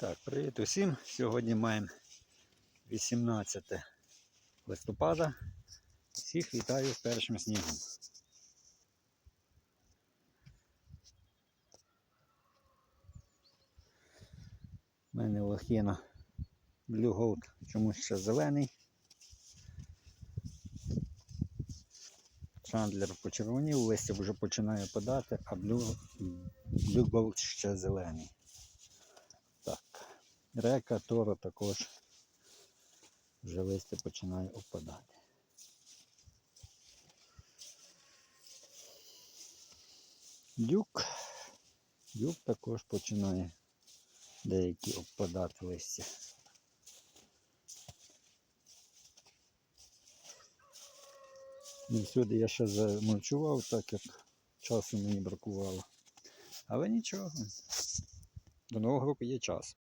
Так, привіт усім. Сьогодні маємо 18 листопада. Всіх вітаю з першим снігом. У мене лохіна Blue Gold чомусь ще зелений. Чандлер почервонів, листя вже починає подати, а Blue, Blue Gold ще зелений. Река, Торо також вже листя починає опадати. Дюк. Дюк також починає деякі опадати листя. Не всюди я ще замульчував, так як часу мені бракувало. Але нічого. До нового року є час.